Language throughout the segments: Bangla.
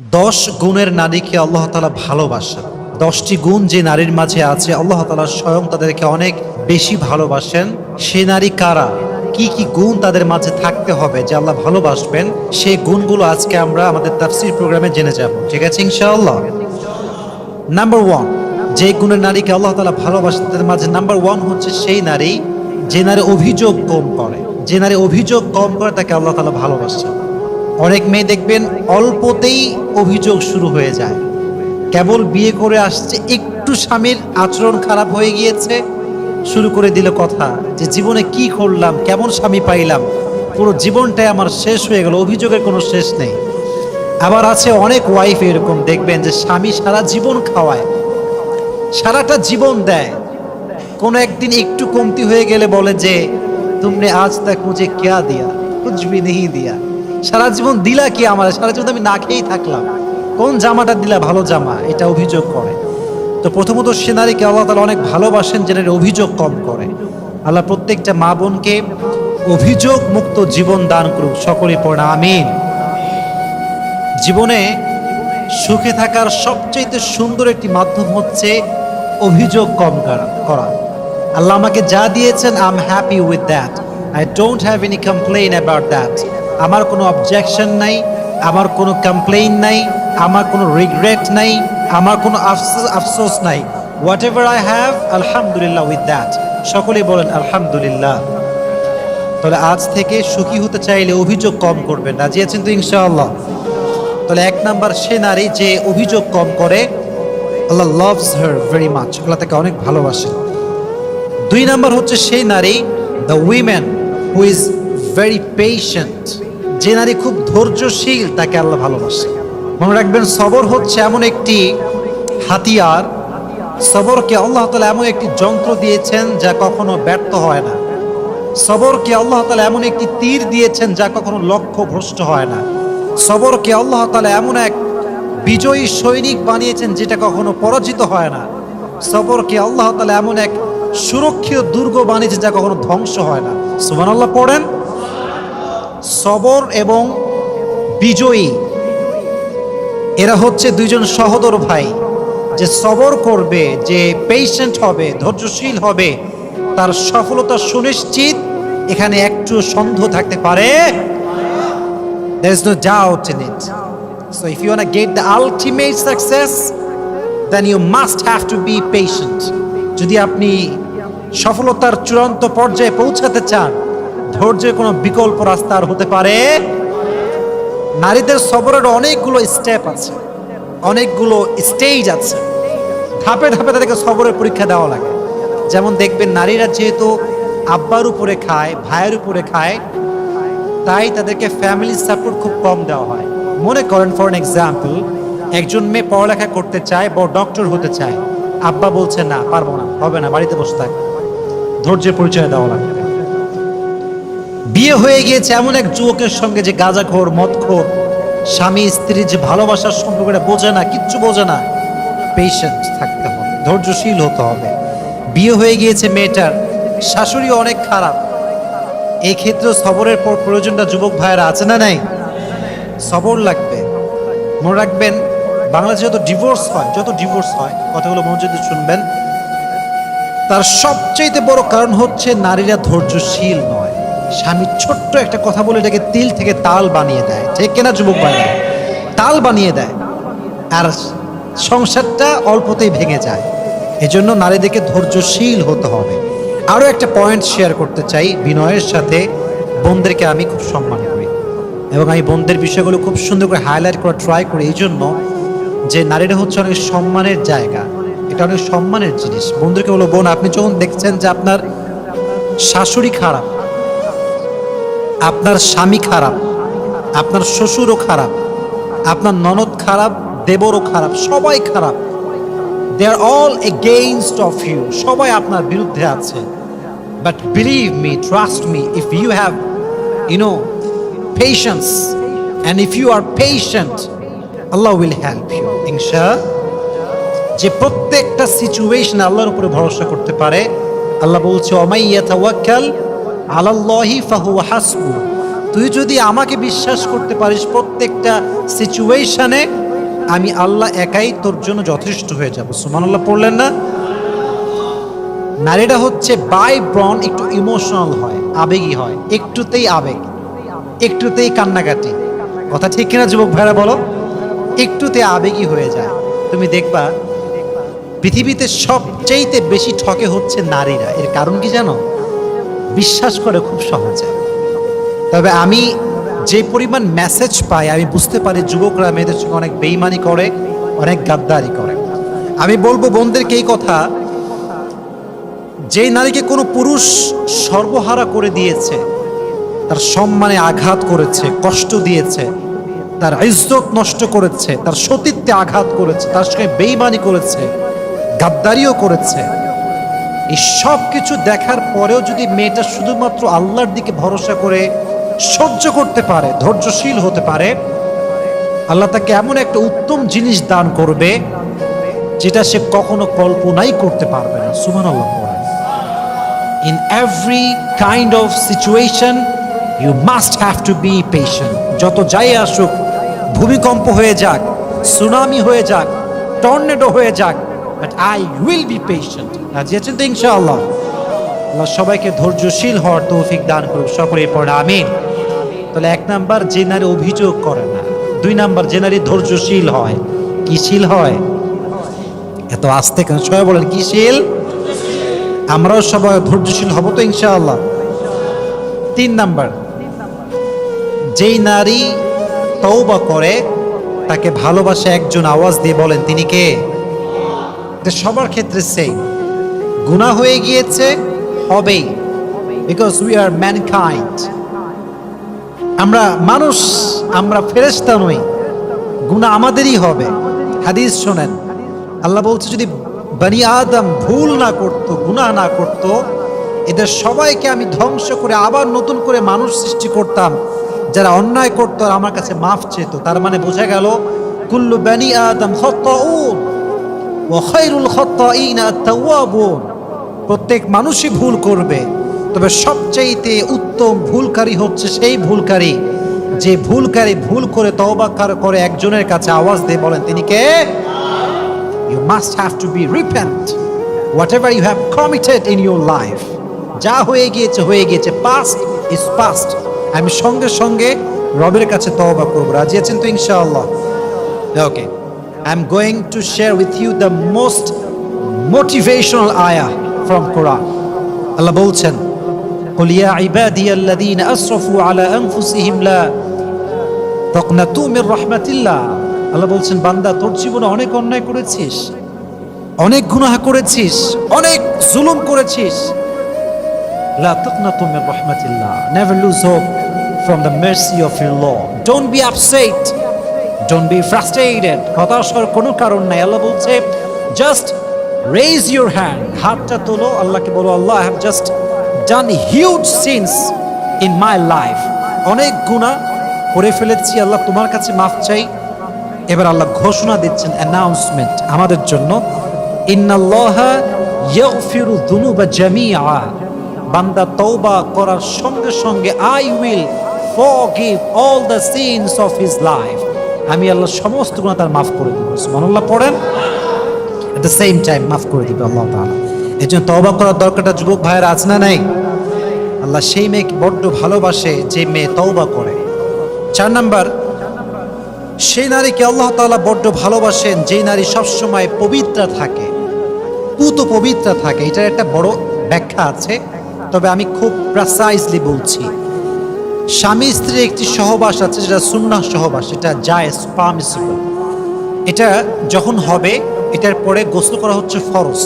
দশ গুণের নারীকে আল্লাহ তালা ভালোবাসেন। দশটি গুণ যে নারীর মাঝে আছে, আল্লাহ তালা স্বয়ং তাদেরকে অনেক বেশি ভালোবাসেন। সে নারী কারা? কি কি গুণ তাদের মাঝে থাকতে হবে যে আল্লাহ ভালোবাসবেন? সেই গুণগুলো আজকে আমরা আমাদের তাফসির প্রোগ্রামে জেনে যাব। ঠিক আছে ইনশাআল্লাহ? নাম্বার ওয়ান যে গুণের নারীকে আল্লাহ তালা ভালোবাসেন, তাদের মাঝে নাম্বার ওয়ান হচ্ছে সেই নারী যে নারী অভিযোগ কম করে। যে নারী অভিযোগ কম করে তাকে আল্লাহ তালা ভালোবাসেন। অনেক মেয়ে দেখবেন অল্পতেই অভিযোগ শুরু হয়ে যায়। কেবল বিয়ে করে আসছে, একটু স্বামীর আচরণ খারাপ হয়ে গিয়েছে। শুরু করে দিল কথা যে, জীবনে কি করলাম, কেমন স্বামী পাইলাম? পুরো জীবনটাই আমার শেষ হয়ে গেল, অভিযোগের কোনো শেষ নেই। আবার আছে অনেক ওয়াইফ এরকম দেখবেন যে, স্বামী সারা জীবন খাওয়ায়, সারাটা জীবন দেয়। কোনো একদিন একটু কমতি হয়ে গেলে বলে যে, তুমনে আজ তক মুঝে ক্যা দিয়া ভি নেহি দিয়া? সারা জীবন দিলা কি আমার? সারা জীবন আমি না খেয়েই থাকলাম। কোন জামাটা দিলা? ভালো জামা। এটা অভিযোগ করে। তো প্রথমত সে নারীকে আল্লাহ তালা অনেক ভালোবাসেন যে নারী অভিযোগ কম করে। আল্লাহ প্রত্যেকটা মা বোনকে অভিযোগ মুক্ত জীবন দান করুক। সকলে পড়া আমিন। জীবনে সুখে থাকার সবচেয়ে সুন্দর একটি মাধ্যম হচ্ছে অভিযোগ কম করা আল্লাহ আমাকে যা দিয়েছেন I am happy with that I don't have any complain about that আমার কোনো অবজেকশন নাই, আমার কোনো কমপ্লেইন নাই, আমার কোনো রিগ্রেট নাই, আমার কোনো আফসোস নাই। হোয়াট এভার আই হ্যাভ আলহামদুলিল্লাহ উইথ দ্যাট সকলেই বলেন, আলহামদুলিল্লাহ। তাহলে আজ থেকে সুখী হতে চাইলে অভিযোগ কম করবেন রাজি আছেন তো ইনশাআল্লাহ। তাহলে এক নাম্বার সে নারী যে অভিযোগ কম করে, Allah loves her very much Allah তাকে অনেক ভালোবাসে। দুই নাম্বার হচ্ছে সেই নারী the women who is very patient যে নারী খুব ধৈর্যশীল, তাকে আল্লাহ ভালোবাসে। মনে রাখবেন, সবর হচ্ছে এমন একটি হাতিয়ার। সবরকে আল্লাহ তালা এমন একটি যন্ত্র দিয়েছেন যা কখনো ব্যর্থ হয় না। সবরকে আল্লাহ তালা এমন একটি তীর দিয়েছেন যা কখনো লক্ষ্য ভ্রষ্ট হয় না। সবরকে আল্লাহ তালা এমন এক বিজয়ী সৈনিক বানিয়েছেন যেটা কখনো পরাজিত হয় না। সবরকে আল্লাহ তালা এমন এক সুরক্ষিত দুর্গ বানিয়েছেন যা কখনো ধ্বংস হয় না। সুমান আল্লাহ পড়েন। সবর এবং বিজয়ী। এরা হচ্ছে দুইজন সহদর ভাই। যে সবর করবে, যে পেশেন্ট হবে, ধৈর্যশীল হবে, তার সফলতা সুনিশ্চিত। এখানে একটু সন্দেহ থাকতে পারে। There is no doubt in it. So if you want to get the ultimate success, then you must have to be patient. যদি আপনি সফলতার চূড়ান্ত পর্যায়ে পৌঁছাতে চান ধৈর্যের কোনো বিকল্প রাস্তা আর হতে পারে নারীদের সবরের অনেকগুলো স্টেপ আছে, অনেকগুলো স্টেজ আছে। ধাপে ধাপে তাদেরকে সবরের পরীক্ষা দেওয়া লাগে। যেমন দেখবেন নারীরা যেহেতু আব্বার উপরে খায়, ভাইয়ের উপরে খায়, তাই তাদেরকে ফ্যামিলি সাপোর্ট খুব কম দেওয়া হয়। মনে করেন ফর এন এক্সাম্পল একজন মেয়ে পড়ালেখা করতে চায়, বড় ডক্টর হতে চায়। আব্বা বলছে, না, পারব না, হবে না, বাড়িতে বসে থাক। ধৈর্যের পরিচয় দেওয়া লাগবে। বিয়ে হয়ে গিয়েছে এমন এক যুবকের সঙ্গে যে গাঁজাখোর, মদখোর। স্বামী স্ত্রীর যে ভালোবাসার সম্পর্কটা বোঝে না, কিচ্ছু বোঝে না। পেশেন্ট থাকতে হবে, ধৈর্যশীল হতে হবে। বিয়ে হয়ে গিয়েছে মেয়েটার, শাশুড়ি অনেক খারাপ। এই ক্ষেত্রে সবরের পর প্রয়োজনটা যুবক ভাইয়েরা আছে না নাই? সবর লাগবে। মনে রাখবেন, বাংলাদেশে যত ডিভোর্স হয়, যত ডিভোর্স হয়, কথাগুলো মনোযোগ শুনবেন, তার সবচেয়ে বড় কারণ হচ্ছে নারীরা ধৈর্যশীল নয়। স্বামী ছোট্ট একটা কথা বলে এটাকে তিল থেকে তাল বানিয়ে দেয়। ঠিক কিনা, যুবক ভাইরা তাল বানিয়ে দেয়। আর সংসারটা অল্পতেই ভেঙে যায়। এজন্য নারীদেরকে ধৈর্যশীল হতে হবে। আরও একটা পয়েন্ট শেয়ার করতে চাই। বিনয়ের সাথে বোনদেরকে আমি খুব সম্মান করি। এবং আমি বোনদের বিষয়গুলো খুব সুন্দর করে হাইলাইট করা ট্রাই করি। এই জন্য যে নারীরা হচ্ছে অনেক সম্মানের জায়গা। এটা অনেক সম্মানের জিনিস। বন্ধুকে বলো, বোন, আপনি যখন দেখছেন যে আপনার শাশুড়ি খারাপ আপনার স্বামী খারাপ, আপনার শ্বশুরও খারাপ, আপনার ননদ খারাপ, দেবরও খারাপ, সবাই খারাপ। They are all against of you সবাই আপনার বিরুদ্ধে আছে। But believe me trust me if you have you no patience and if you are patient Allah will help you ইনশা যে প্রত্যেকটা সিচুয়েশন আল্লাহর উপরে ভরসা করতে পারে, আল্লাহ বলছে অমাইয়া তাওয়াক্কাল আলাল্লাহি ফাহু হাসবু। তুই যদি আমাকে বিশ্বাস করতে পারিস প্রত্যেকটা সিচুয়েশনে, আমি আল্লাহ একাই তোর জন্য যথেষ্ট হয়ে যাব। সুমান আল্লাহ পড়লেন না? নারীরা হচ্ছে বাই ব্রন, একটু ইমোশনাল হয়, আবেগী হয়, একটুতেই আবেগ, একটুতেই কান্নাকাটি। কথা ঠিক কিনা যুবক ভাইরা বলো? একটুতে আবেগী হয়ে যায়। তুমি দেখবা, পৃথিবীতে সবচেয়েতে বেশি ঠকে হচ্ছে নারীরা। এর কারণ কি জানো? বিশ্বাস করে খুব সহজে। তবে আমি যে পরিমাণ মেসেজ পাই, আমি বুঝতে পারি যুবকরা মেয়েদের সঙ্গে অনেক বেইমানি করে, অনেক গাদ্দারি করে। আমি বলব বোনদেরকে এই কথা, যেই নারীকে কোনো পুরুষ সর্বহারা করে দিয়েছে, তার সম্মানে আঘাত করেছে, কষ্ট দিয়েছে, তার ইজ্জত নষ্ট করেছে, তার সতীত্বে আঘাত করেছে, তার সঙ্গে বেইমানি করেছে, গাদ্দারিও করেছে এই সব কিছু দেখার পরেও যদি মেয়েটা শুধুমাত্র আল্লাহর দিকে ভরসা করে সহ্য করতে পারে, ধৈর্যশীল হতে পারে, আল্লাহ তাকে এমন একটা উত্তম জিনিস দান করবে যেটা সে কখনো কল্পনাই করতে পারবে না। সুমান Allah in every kind of situation you must have to be patient যত যাই আসুক, ভূমিকম্প হয়ে যাক সুনামি হয়ে যাক টর্নেডো হয়ে যাক but I will be patient রাজি আছেন তো ইনশাআল্লাহ আল্লাহ সবাইকে ধৈর্যশীল হওয়ার তৌফিক দান করুক সকলে পড়ে, আমিন। তাহলে এক নাম্বার যে নারী অভিযোগ করে না, দুই নাম্বার যে নারী ধৈর্যশীল হয়, কি শীল হয়? এত আস্তে কেন? সবাই বলেন, কি শীল? আমরাও সবাই ধৈর্যশীল হব তো ইনশাআল্লাহ। তিন নাম্বার, যেই নারী তৌবা করে, তাকে ভালোবাসে একজন আওয়াজ দিয়ে বলেন, তিনি কে? এটা সবার ক্ষেত্রে সেই গুনাহ হয়ে গিয়েছে, হবেই। বিকজ উই আর ম্যানকাইন্ড আমরা মানুষ, আমরা ফেরেশতা নই। গুনাহ আমাদেরই হবে। হাদিস শোনেন। আল্লাহ বলছে, যদি বানি আদম ভুল না করত, গুনাহ না করত, এদের সবাইকে আমি ধ্বংস করে আবার নতুন করে মানুষ সৃষ্টি করতাম। যারা অন্যায় করতো আর আমার কাছে মাফ চেত। তার মানে বোঝা গেল, কুল্লু বানি আদম খত্তাউন। প্রত্যেক মানুষই ভুল করবে। তবে সবচাইতে উত্তম ভুলকারী হচ্ছে সেই ভুলকারী, যে ভুলকারী ভুল করে তওবা কার- একজনের কাছে আওয়াজ দিয়ে বলেন, তিনি কে? You must have to be be repent whatever you have committed in your life. যা হয়ে গিয়েছে হয়ে গিয়েছে। Past is past. আমি সঙ্গে সঙ্গে রবের কাছে তওবা করব। রাজি আছেন তো ইনশাআল্লাহ? ওকে I am going to share with you the most motivational আয়া ফ্রম কোরআন আল্লাহ বলছেন قل يا عبادي الذين أسرفوا على أنفسهم لا তকনাতু মির রাহমাতিল্লাহ আল্লাহ বলছেন বান্দা তোর জীবনে অনেক অন্যায় করেছিস অনেক গুনাহ করেছিস অনেক জুলুম করেছিস লা তাকনাতু Mir রাহমাতিল্লাহ never lose hope from the mercy of your Lord don't be upset don't be frustrated হতাশ হওয়ার কোনো কারণ নাই। আল্লাহ বলছে জাস্ট রেজ ইউর হ্যান্ড হাতটা তোলো, আল্লাহকে বলো, Allah have just done huge sins in my life অনেক গুনাহ করে ফেলেছি। আল্লাহ তোমার কাছে মাফ চাই। এবার আল্লাহ ঘোষণা দিচ্ছেন অ্যানাউন্সমেন্ট আমাদের জন্য। বান্দা তওবা করার সঙ্গে সঙ্গে I will forgive all the sins of his life আমি আল্লাহ সমস্ত গুনাহ তার মাফ করে দিব। সুবহানাল্লাহ পড়েন। এট দ্য সেম টাইম মাফ করে দিবে আল্লাহ তাআলা। এই জন্য তওবা করার দরকারটা যুবক ভাইয়ের আছে না নাই? আল্লাহ সেই মেয়েকে বড্ড ভালোবাসে যে মেয়ে তওবা করে। চার নাম্বার, সেই নারীকে আল্লাহ তাআলা বড্ড ভালোবাসেন যেই নারী সবসময় পবিত্র থাকে। পুত পবিত্র থাকে। এটার একটা বড় ব্যাখ্যা আছে। তবে আমি খুব প্রাসাইজলি বলছি। স্বামী স্ত্রীর একটি সহবাস আছে, যেটা সুন্নাহ সহবাস, এটা জায়েজ পারমিসিবল এটা যখন হবে, এটার পরে গোসল করা হচ্ছে ফরজ।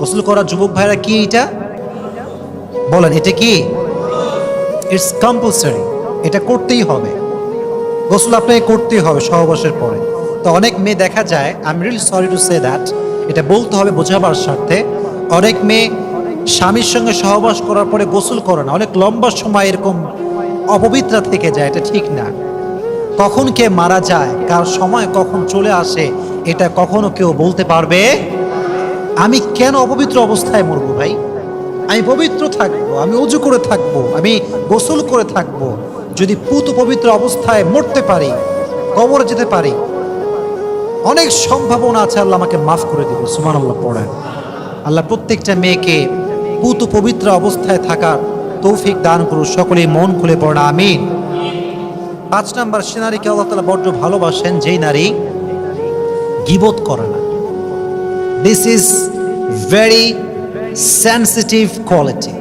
গোসল করা যুবক ভাইরা কি এটা? বলেন, এটা কি? ইটস কম্পালসারি এটা করতেই হবে। গোসল আপনাকে করতেই হবে সহবাসের পরে। তো অনেক মেয়ে দেখা যায় I really sorry to say that এটা বলতে হবে বোঝাবার স্বার্থে, অনেক মেয়ে স্বামীর সঙ্গে সহবাস করার পরে গোসল করে না। অনেক লম্বা সময় এরকম অপবিত্রা থেকে যায়, এটা ঠিক না। কখন কে মারা যায়, কার সময় কখন চলে আসে, এটা কখনো কেউ বলতে পারবে? আমি কেন অপবিত্র অবস্থায় মরবো ভাই? আমি পবিত্র থাকব, আমি উজু করে থাকব, আমি গোসল করে থাকব। যদি পুত পবিত্র অবস্থায় মরতে পারি, কবরে যেতে পারি, অনেক সম্ভাবনা আছে আল্লাহ আমাকে মাফ করে দেবে সুমান আল্লাহ পড়েন। আল্লাহ প্রত্যেকটা মেয়েকে পুত পবিত্র অবস্থায় থাকার তৌফিক দান করুন সকলেই মন খুলে পড়েন, আমিন। পাঁচ নাম্বার, সে নারীকে আল্লাহ তালা বড্ড ভালোবাসেন, যেই নারী গিবোধ করে না। This is very sensitive quality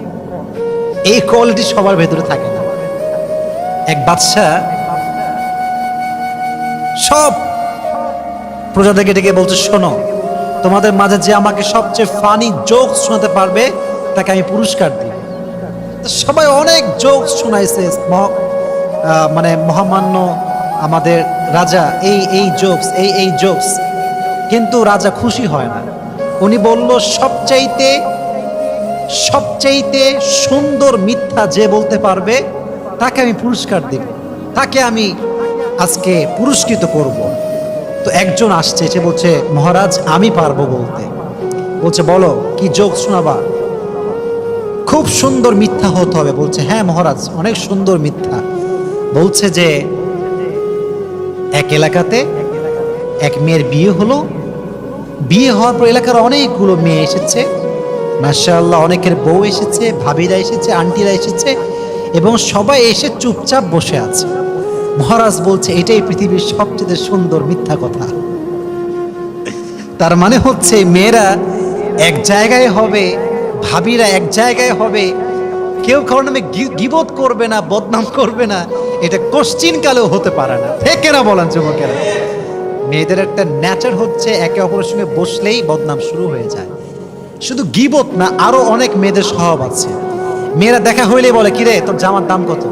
এই কোয়ালিটি সবার ভেতরে থাকে না। এক বাদশা সব প্রজাদেরকে ডেকে বলছে, শোনো, তোমাদের মাঝে যে আমাকে সবচেয়ে ফানি জোক শোনাতে পারবে, তাকে আমি পুরস্কার দিই সবাই অনেক জোক শোনাইছে মানে মহামান্য আমাদের রাজা, এই এই জোকস, এই এই জোকস। কিন্তু রাজা খুশি হয় না। উনি বলল, সবচাইতে সবচাইতে সুন্দর মিথ্যা যে বলতে পারবে, তাকে আমি পুরস্কার দেব। তাকে আমি আজকে পুরস্কৃত করব। তো একজন আসছে, সে বলছে, মহারাজ, আমি পারব বলতে। বলছে, বলো, কি যোগ শোনাবা? খুব সুন্দর মিথ্যা হতে হবে। বলছে হ্যাঁ মহারাজ, অনেক সুন্দর মিথ্যা। বলছে যে, এক এলাকাতে এক মেয়ের বিয়ে হলো। বিয়ে হওয়ার পর এলাকার অনেকগুলো মেয়ে এসেছে। মাশাআল্লাহ, অনেকের বউ এসেছে, ভাবিরা এসেছে, আন্টিরা এসেছে এবং সবাই এসে চুপচাপ বসে আছে। মহারাজ বলছে, এটাই পৃথিবীর সবচেয়ে সুন্দর মিথ্যা কথা। তার মানে হচ্ছে, মেয়েরা এক জায়গায় হবে ভাবিরা এক জায়গায় হবে। কেউ কারণ আমি গিবোধ করবে না, বদনাম করবে না। এটা কোশ্চিন কালেও হতে পারে না। ফেকেরা বলেন যুবকেরা। মেয়েদের একটা ন্যাচার হচ্ছে একে অপরের সঙ্গে বসলেই বদনাম শুরু হয়ে যায়। শুধু গিবত না আরও অনেক মেয়েদের স্বভাব আছে। মেয়েরা দেখা হইলে বলে কিরে তোর জামার দাম কত?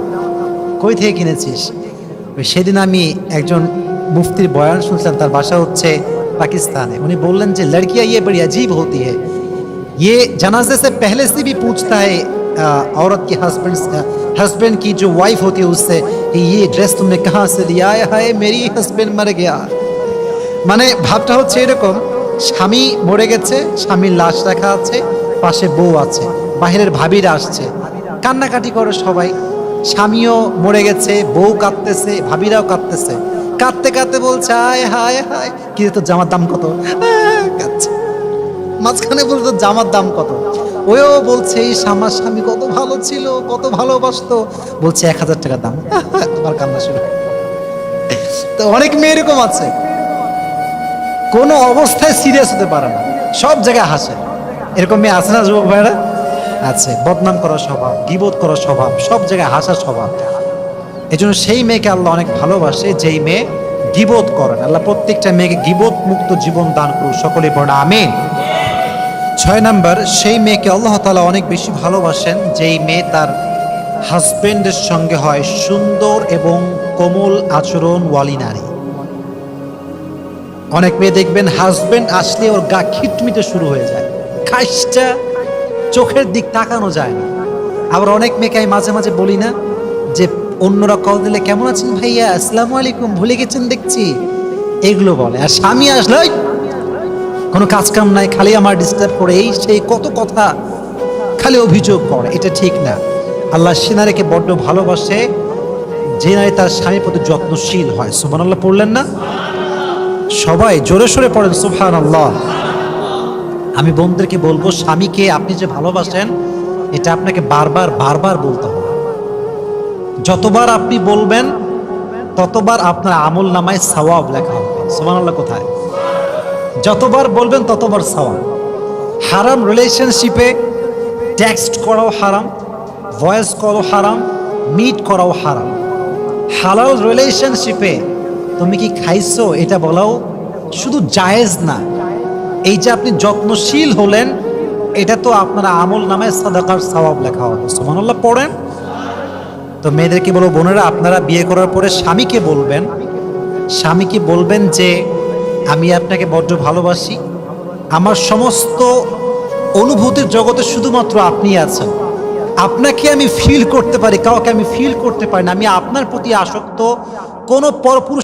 কই থেকে কিনেছিস? সেদিন আমি একজন মুফতির বয়ান শুনছিলাম, তার বাসা হচ্ছে পাকিস্তানে। উনি বললেন যে, লড়কিয়া ইয়ে বড়ি জীব হতি হ্যাঁ ये जनाजे से पहले से भी पूछता है अ, औरत के हस्बैंड हस्बैंड की जो वाइफ होती है उससे कि ये ड्रेस तुमने कहाँ से लिया है हाय मेरी हस्बैंड मर गया মানে ভাবটা হচ্ছে এরকম স্বামী মরে গেছে স্বামীর লাশ রাখা আছে পাশে বউ আছে বাহিরের ভাবিরা আসছে কান্নাকাটি করে সবাই স্বামীও মরে গেছে বউ কাঁদতেছে ভাবিরাও কাঁদতেছে কাঁদতে কাঁদতে বলছে হায় হায় হায় কি রে তোর জামার দাম কত আহ, কাঁদছে মাঝখানে বলতো জামার দাম কত? ওও বলছে, এই আমার স্বামী কত ভালো ছিল, কত ভালোবাসতো। বলছে, এক হাজার টাকা দাম। তোমার কান্না শুরু তো অনেক মেয়ে এরকম আছে। কোনো অবস্থায় সিরিয়াস হতে পারে না। সব জায়গায় হাসে। এরকম মেয়ে আছে না, যুবক ভাইরা আছে। বদনাম করার স্বভাব গিবোধ করার স্বভাব, সব জায়গায় হাসার স্বভাব। এই জন্য সেই মেয়েকে আল্লাহ অনেক ভালোবাসে, যেই মেয়ে গিবোধ করেন আল্লাহ প্রত্যেকটা মেয়েকে গিবোধ মুক্ত জীবন দান করুক। সকলে পড়া আমিন। ছয় নাম্বার সেই মেয়েকে আল্লাহ তালা অনেক বেশি ভালোবাসেন যেই মেয়ে তার হাজবেন্ডের সঙ্গে হয় সুন্দর এবং কোমল আচরণ ওয়ালি নারী। অনেক মেয়ে দেখবেন হাজবেন্ড আসলে ওর গা খিটমিটে শুরু হয়ে যায় খাইসটা চোখের দিক তাকানো যায় না। আবার অনেক মেয়েকে আমি মাঝে মাঝে বলি না যে অন্যরা কল দিলে কেমন আছেন ভাইয়া? আসসালামু আলাইকুম ভুলে গেছেন দেখছি। এগুলো বলে। আর স্বামী আসলে "ওই, কোনো কাজ কাম নাই, খালি আমার ডিস্টার্ব করে। এই সেই কত কথা খালি অভিযোগ করে, এটা ঠিক না। আল্লাহ সে নারীকে বড্ড ভালোবাসে, যে নারী তার স্বামীর প্রতি যত্নশীল হয়। সুমান আল্লাহ পড়লেন না? সবাই জোরে সোরে পড়েন সুফান আল্লাহ আমি বোনদেরকে বলব, স্বামীকে আপনি যে ভালোবাসেন, এটা আপনাকে বারবার বারবার বলতে হবে। যতবার আপনি বলবেন, ততবার আপনার আমল নামায় সওয়াব লেখা হবে। সুমান আল্লাহ কোথায়? যতবার বলবেন ততবার সওয়াব হারাম রিলেশনশিপে টেক্সট করাও হারাম ভয়েস করাও হারাম মিট করাও হারাম। হালাল রিলেশনশিপে তুমি কি খাইছো এটা বলাও শুধু জায়েজ না। এই যে আপনি যত্নশীল হলেন, এটা তো আপনার আমল নামে সাদাকার সওয়াব লেখা হবে। সুবহানাল্লাহ, পড়েন। তো মেয়েদেরকে বলব বোনেরা, আপনারা বিয়ে করার পরে স্বামীকে বলবেন। স্বামীকে বলবেন যে আমি আপনাকে বড্ড ভালোবাসি। আমার সমস্ত অনুভূতির জগতে শুধুমাত্র আপনি আছেন। আপনাকে আমি ফিল করতে পারি, কাউকে আমি ফিল করতে পারি না। আমি আপনার প্রতি আসক্ত। কোনো পরপুরুষ